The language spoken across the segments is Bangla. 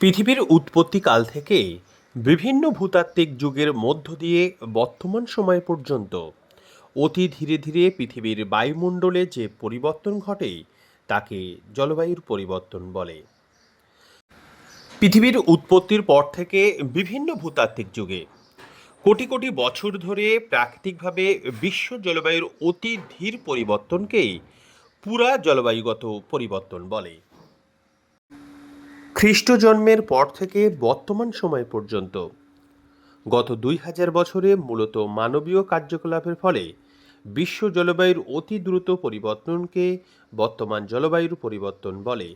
পৃথিবীর উৎপত্তিকাল থেকে বিভিন্ন ভূতাত্ত্বিক যুগের মধ্য দিয়ে বর্তমান সময় পর্যন্ত অতি ধীরে ধীরে পৃথিবীর বায়ুমণ্ডলে যে পরিবর্তন ঘটে, তাকে জলবায়ুর পরিবর্তন বলে। পৃথিবীর উৎপত্তির পর থেকে বিভিন্ন ভূতাত্ত্বিক যুগে, কোটি কোটি বছর ধরে প্রাকৃতিকভাবে বিশ্ব জলবায়ুর অতি ধীর পরিবর্তনকেই পুরা জলবায়ুগত পরিবর্তন বলে। খ্রিস্ট জন্মের পর থেকে বর্তমান সময় পর্যন্ত। গত দুই হাজার বছরে মূলত মানবীয় কার্যকলাপের ফলে বিশ্ব জলবায়ুর অতি দ্রুত পরিবর্তনকে বর্তমান জলবায়ুর পরিবর্তন বলে।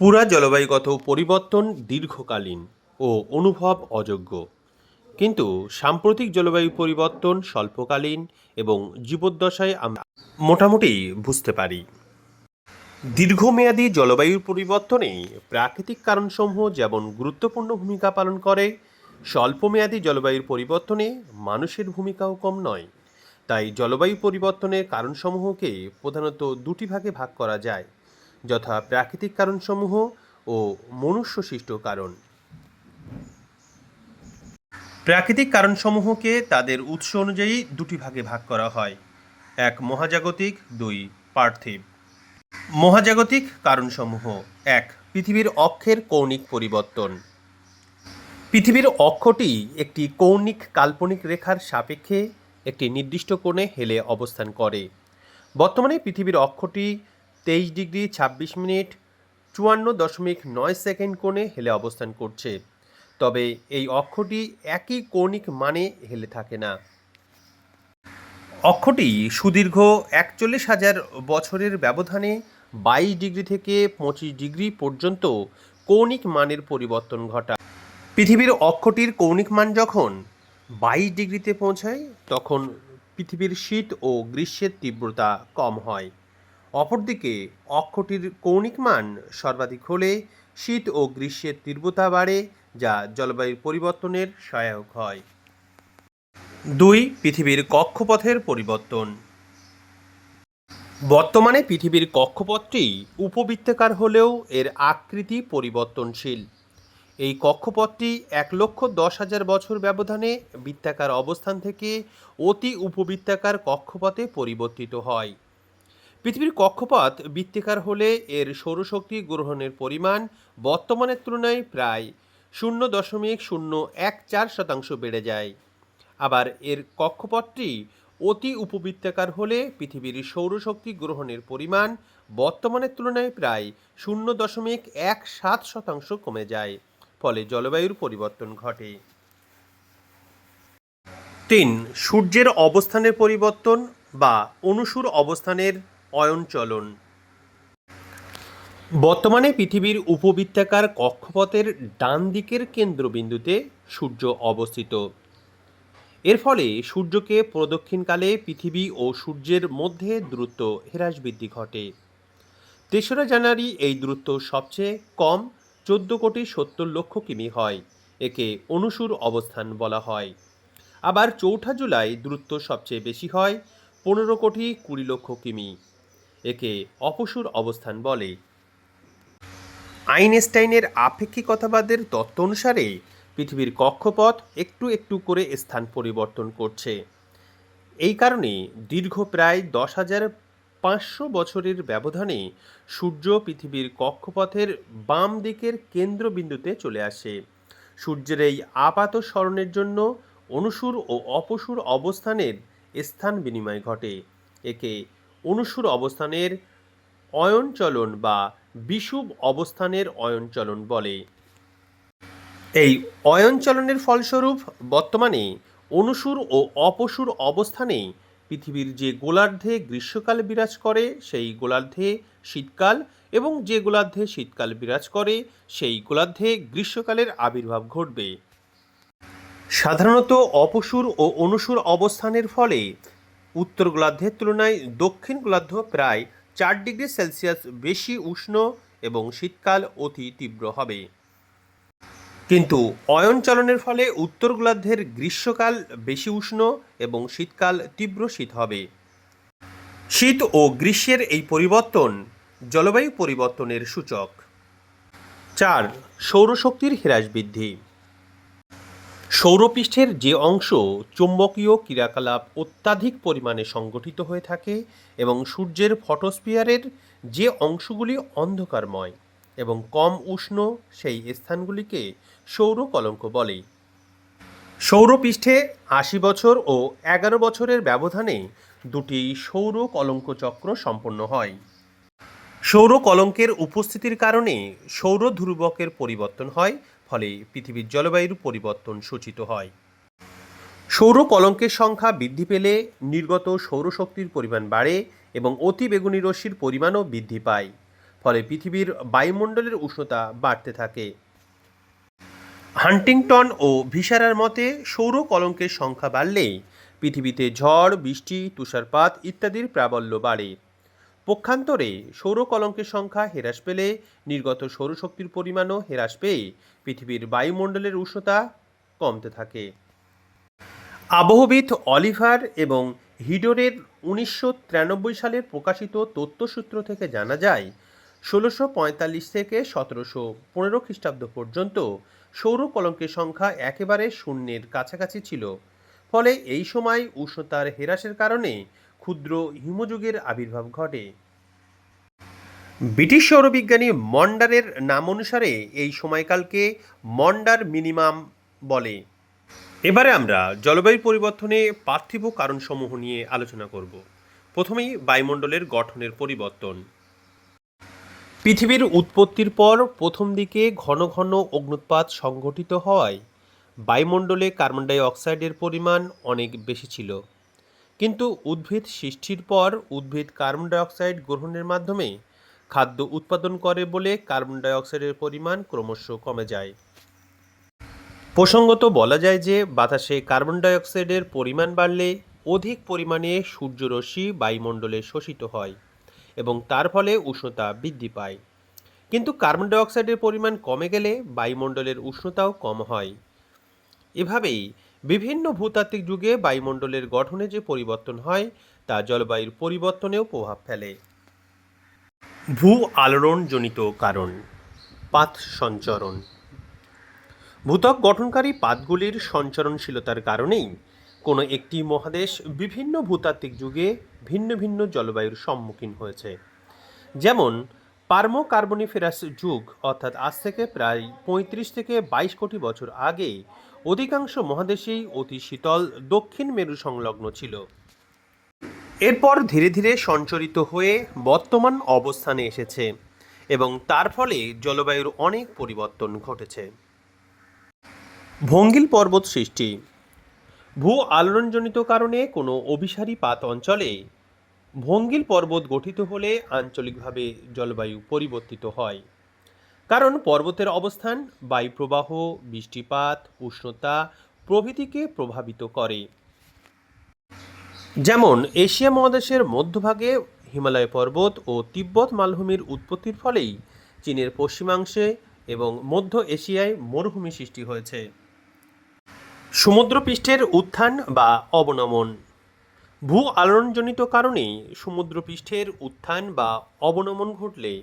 পুরা জলবায়ুগত পরিবর্তন দীর্ঘকালীন ও অনুভব অযোগ্য। কিন্তু সাম্প্রতিক জলবায়ু পরিবর্তন স্বল্পকালীন এবং জীবদ্দশায় আমরা মোটামুটি বুঝতে পারি। দীর্ঘমেয়াদী জলবায়ুর পরিবর্তনে প্রাকৃতিক কারণসমূহ যেমন গুরুত্বপূর্ণ ভূমিকা পালন করে, স্বল্পমেয়াদী জলবায়ুর পরিবর্তনে মানুষের ভূমিকাও কম নয়। তাই জলবায়ু পরিবর্তনের কারণসমূহকে প্রধানত দুটি ভাগে ভাগ করা যায়, যথা প্রাকৃতিক কারণসমূহ ও মনুষ্যসৃষ্ট কারণ। প্রাকৃতিক কারণসমূহকে তাদের উৎস অনুযায়ী দুটি ভাগে ভাগ করা হয়। এক মহাজাগতিক, দুই পার্থিব। মহাজাগতিক কারণসমূহ। এক, পৃথিবীর অক্ষের কৌণিক পরিবর্তন। পৃথিবীর অক্ষটি একটি কৌণিক কাল্পনিক রেখার সাপেক্ষে একটি নির্দিষ্ট কোণে হেলে অবস্থান করে। বর্তমানে পৃথিবীর অক্ষটি তেইশ ডিগ্রি ছাব্বিশ মিনিট চুয়ান্ন দশমিক নয় সেকেন্ড কোণে হেলে অবস্থান করছে। তবে এই অক্ষটি একই কৌণিক মানে হেলে থাকে না। অক্ষটি সুদীর্ঘ একচল্লিশ হাজার বছরের ব্যবধানে বাইশ ডিগ্রি থেকে পঁচিশ ডিগ্রি পর্যন্ত কৌণিক মানের পরিবর্তন ঘটায়। পৃথিবীর অক্ষটির কৌণিক মান যখন বাইশ ডিগ্রিতে পৌঁছায়, তখন পৃথিবীর শীত ও গ্রীষ্মের তীব্রতা কম হয়। অপরদিকে, অক্ষটির কৌণিক মান সর্বাধিক হলে শীত ও গ্রীষ্মের তীব্রতা বাড়ে, যা জলবায়ুর পরিবর্তনের সহায়ক হয়। দুই, পৃথিবীর কক্ষপথের পরিবর্তন। বর্তমানে পৃথিবীর কক্ষপথটি উপবৃত্তাকার হলেও এর আকৃতি পরিবর্তনশীল। এই কক্ষপথটি এক লক্ষ দশ হাজার বছর ব্যবধানে বৃত্তাকার অবস্থান থেকে অতি উপবৃত্তাকার কক্ষপথে পরিবর্তিত হয়। পৃথিবীর কক্ষপথ বৃত্তাকার হলে এর সৌরশক্তি গ্রহণের পরিমাণ বর্তমানের তুলনায় প্রায় শূন্য দশমিক শূন্য এক চার শতাংশ বেড়ে যায়। আবার এর কক্ষপথটি অতি উপবৃত্তাকার হলে পৃথিবীর সৌরশক্তি গ্রহণের পরিমাণ বর্তমানের তুলনায় প্রায় শূন্য দশমিক এক সাত শতাংশ কমে যায়, ফলে জলবায়ুর পরিবর্তন ঘটে। তিন, সূর্যের অবস্থানের পরিবর্তন বা অনুসুর অবস্থানের অয়নচলন। বর্তমানে পৃথিবীর উপবৃত্তাকার কক্ষপথের ডান দিকের কেন্দ্রবিন্দুতে সূর্য অবস্থিত। এর ফলে সূর্যকে প্রদক্ষিণকালে পৃথিবী ও সূর্যের মধ্যে দ্রুত হ্রাস বৃদ্ধি ঘটে। তেসরা জানুয়ারি এই দূরত্ব সবচেয়ে কম, চোদ্দ কোটি সত্তর লক্ষ কিমি হয়, একে অনুসুর অবস্থান বলা হয়। আবার চৌঠা জুলাই দূরত্ব সবচেয়ে বেশি হয়, পনেরো কোটি কুড়ি লক্ষ কিমি, একে অপসুর অবস্থান বলে। আইনস্টাইনের আপেক্ষিকতাবাদের তত্ত্ব অনুসারে পৃথিবীর কক্ষপথ একটু একটু করে স্থান পরিবর্তন করছে। এই কারণে দীর্ঘ প্রায় দশ হাজার পাঁচশো বছরের ব্যবধানে সূর্য পৃথিবীর কক্ষপথের বাম দিকের কেন্দ্রবিন্দুতে চলে আসে। সূর্যের এই আপাত স্মরণের জন্য অনুসুর ও অপসুর অবস্থানের স্থান বিনিময় ঘটে। একে অনুসুর অবস্থানের অয়নচলন বা বিষুব অবস্থানের অয়নচলন বলে। এই অয়নচলনের ফলস্বরূপ বর্তমানে অনুসুর ও অপসুর অবস্থানে পৃথিবীর যে গোলার্ধে গ্রীষ্মকাল বিরাজ করে, সেই গোলার্ধে শীতকাল এবং যে গোলার্ধে শীতকাল বিরাজ করে, সেই গোলার্ধে গ্রীষ্মকালের আবির্ভাব ঘটবে। সাধারণত অপসুর ও অনুসুর অবস্থানের ফলে উত্তর গোলার্ধের তুলনায় দক্ষিণ গোলার্ধ প্রায় চার ডিগ্রি সেলসিয়াস বেশি উষ্ণ এবং শীতকাল অতি তীব্র হবে। কিন্তু অয়নচলনের ফলে উত্তর গোলার্ধের গ্রীষ্মকাল বেশি উষ্ণ এবং শীতকাল তীব্র শীত হবে। শীত ও গ্রীষ্মের এই পরিবর্তন জলবায়ু পরিবর্তনের সূচক। চার, সৌরশক্তির হ্রাস বৃদ্ধি। সৌরপৃষ্ঠের যে অংশ চুম্বকীয় ক্রিয়াকলাপ অত্যাধিক পরিমাণে সংগঠিত হয়ে থাকে এবং সূর্যের ফটোস্ফিয়ারের যে অংশগুলি অন্ধকারময় এবং কম উষ্ণ সেই স্থানগুলিকে সৌর কলঙ্ক বলে। সৌরপৃষ্ঠে আশি বছর ও এগারো বছরের ব্যবধানে দুটি সৌর কলঙ্ক চক্র সম্পন্ন হয়। সৌর কলঙ্কের উপস্থিতির কারণে সৌর ধ্রুবকের পরিবর্তন হয়, ফলে পৃথিবীর জলবায়ুর পরিবর্তন সূচিত হয়। সৌর কলঙ্কের সংখ্যা বৃদ্ধি পেলে নির্গত সৌরশক্তির পরিমাণ বাড়ে এবং অতি বেগুনি রশ্মির পরিমাণও বৃদ্ধি পায়, ফলে পৃথিবীর বায়ুমণ্ডলের উষ্ণতা বাড়তে থাকে। হান্টিংটন ও ভিসারার মতে সৌর কলঙ্কের সংখ্যা বাড়লে পৃথিবীতে ঝড়, বৃষ্টি, তুষারপাত ইত্যাদির প্রাবল্য বাড়ে। পক্ষান্তরে সৌর কলঙ্কের সংখ্যা হ্রাস পেলে নির্গত সৌরশক্তির পরিমাণও হ্রাস পেয়ে পৃথিবীর বায়ুমণ্ডলের উষ্ণতা কমতে থাকে। আবহবিদ অলিভার এবং হিডোরের উনিশশো সালের প্রকাশিত তথ্যসূত্র থেকে জানা যায়, ষোলোশো থেকে সতেরোশো পনেরো খ্রিস্টাব্দ পর্যন্ত সৌর কলঙ্কের সংখ্যা একেবারে শূন্যের কাছাকাছি ছিল। ফলে এই সময় উষ্ণতার হ্রাসের কারণে ক্ষুদ্র হিমযুগের আবির্ভাব ঘটে। ব্রিটিশ সৌরবিজ্ঞানী মন্ডারের নাম অনুসারে এই সময়কালকে মন্ডার মিনিমাম বলে। এবারে আমরা জলবায়ু পরিবর্তনে পার্থিব কারণসমূহ নিয়ে আলোচনা করব। প্রথমেই বায়ুমণ্ডলের গঠনের পরিবর্তন। পৃথিবীর উৎপত্তির পর প্রথম দিকে ঘন ঘন অগ্নুৎপাত সংঘটিত হওয়ায় বায়ুমণ্ডলে কার্বন ডাই অক্সাইডের পরিমাণ অনেক বেশি ছিল। কিন্তু উদ্ভিদ সৃষ্টির পর উদ্ভিদ কার্বন ডাই অক্সাইড গ্রহণের মাধ্যমে খাদ্য উৎপাদন করে বলে কার্বন ডাই অক্সাইডের পরিমাণ ক্রমশ কমে যায়। প্রসঙ্গত বলা যায় যে, বাতাসে কার্বন ডাই অক্সাইডের পরিমাণ বাড়লে অধিক পরিমাণে সূর্যরশ্মি বায়ুমণ্ডলে শোষিত হয়। এবং তার ফলে উষ্ণতা বৃদ্ধি পায়। কিন্তু কার্বন ডাইঅক্সাইডের পরিমাণ কমে গেলে বায়ুমণ্ডলের উষ্ণতাও কম হয়। এভাবেই বিভিন্ন ভূতাত্ত্বিক যুগে বায়ুমণ্ডলের গঠনে যে পরিবর্তন হয়, তা জলবায়ুর পরিবর্তনেও প্রভাব ফেলে। ভূ আলোড়নজনিত কারণ পাত সঞ্চরণ। ভূত্বক গঠনকারী পাতগুলির সঞ্চরণশীলতার কারণেই কোনো একটি মহাদেশ বিভিন্ন ভূতাত্ত্বিক যুগে ভিন্ন ভিন্ন জলবায়ুর সম্মুখীন হয়েছে। যেমন পার্মো কার্বনিফেরাস যুগ, অর্থাৎ আজ থেকে প্রায় পঁয়ত্রিশ থেকে বাইশ কোটি বছর আগে, অধিকাংশ মহাদেশেই অতি শীতল দক্ষিণ মেরু সংলগ্ন ছিল। এরপর ধীরে ধীরে সঞ্চরিত হয়ে বর্তমান অবস্থানে এসেছে এবং তার ফলে জলবায়ুর অনেক পরিবর্তন ঘটেছে। ভঙ্গিল পর্বত সৃষ্টি ভূ আলোড়নজনিত কারণে কোনো অভিসারী পাত অঞ্চলে ভঙ্গিল পর্বত গঠিত হলে আঞ্চলিকভাবে জলবায়ু পরিবর্তিত হয়। কারণ পর্বতের অবস্থান বায়ুপ্রবাহ, বৃষ্টিপাত, উষ্ণতা প্রভৃতিকে প্রভাবিত করে। যেমন, এশিয়া মহাদেশের মধ্যভাগে হিমালয় পর্বত ও তিব্বত মালভূমির উৎপত্তির ফলেই চীনের পশ্চিমাংশে এবং মধ্য এশিয়ায় মরুভূমি সৃষ্টি হয়েছে। সমুদ্রপৃষ্ঠের উত্থান বা অবনমন। ভূ আলোড়নজনিত কারণে সমুদ্রপৃষ্ঠের উত্থান বা অবনমন ঘটলে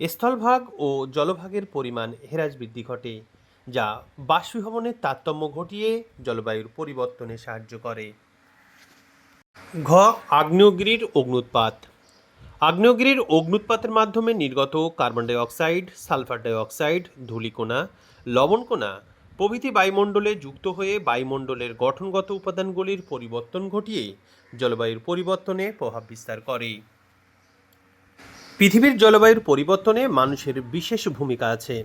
স্থলভাগ ও জলভাগের পরিমাণ হ্রাস বৃদ্ধি ঘটে, যা বাষ্পীভবনের তারতম্য ঘটিয়ে জলবায়ুর পরিবর্তনে সাহায্য করে। ঘ. আগ্নেয়গিরির অগ্নুৎপাত। আগ্নেয়গিরির অগ্নুৎপাতের মাধ্যমে নির্গত carbon dioxide, sulphur dioxide ধূলিকণা, লবণকণা প্রভৃতি বায়ুমণ্ডলে যুক্ত হয়ে বায়ুমণ্ডলের গঠনগত উপাদানগুলির পরিবর্তন ঘটিয়ে জলবায়ুর পরিবর্তনে প্রভাব বিস্তার করে। পৃথিবীর জলবায়ুর পরিবর্তনে মানুষের বিশেষ ভূমিকা আছে।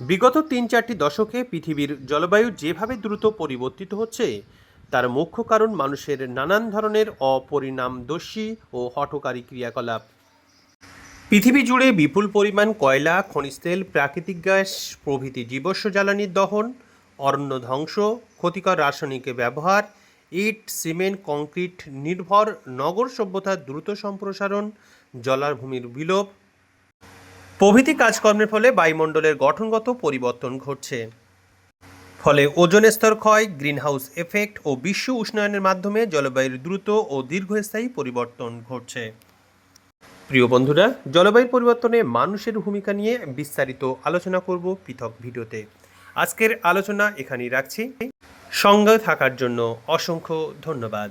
বিগত তিন চারটি দশকে পৃথিবীর জলবায়ু যেভাবে দ্রুত পরিবর্তিত হচ্ছে, তার মুখ্য কারণ মানুষের নানান ধরনের অপরিণামদর্শী ও হঠকারী ক্রিয়াকলাপ। পৃথিবী জুড়ে বিপুল পরিমাণ কয়লা, খনিজ তেল, প্রাকৃতিক গ্যাস, প্রভৃতি জীবস্ব জ্বালানির দহন, অরণ্য ধ্বংস, ক্ষতিকর রাসায়নিকের ব্যবহার, ইট, সিমেন্ট, কংক্রিট, নির্ভর নগর সভ্যতার দ্রুত সম্প্রসারণ জলাভূমির বিলোপ। প্রভৃতি কাজকর্মের ফলে বায়ুমণ্ডলের গঠনগত পরিবর্তন ঘটছে। ফলে ওজন স্তর ক্ষয়, গ্রিনহাউস এফেক্ট ও বিশ্ব উষ্ণায়নের মাধ্যমে জলবায়ুর দ্রুত ও দীর্ঘস্থায়ী পরিবর্তন ঘটছে। প্রিয় বন্ধুরা, জলবায়ু পরিবর্তনে মানুষের ভূমিকা নিয়ে বিস্তারিত আলোচনা করব পৃথক ভিডিওতে। আজকের আলোচনা এখানেই রাখছি। সঙ্গে থাকার জন্য অসংখ্য ধন্যবাদ।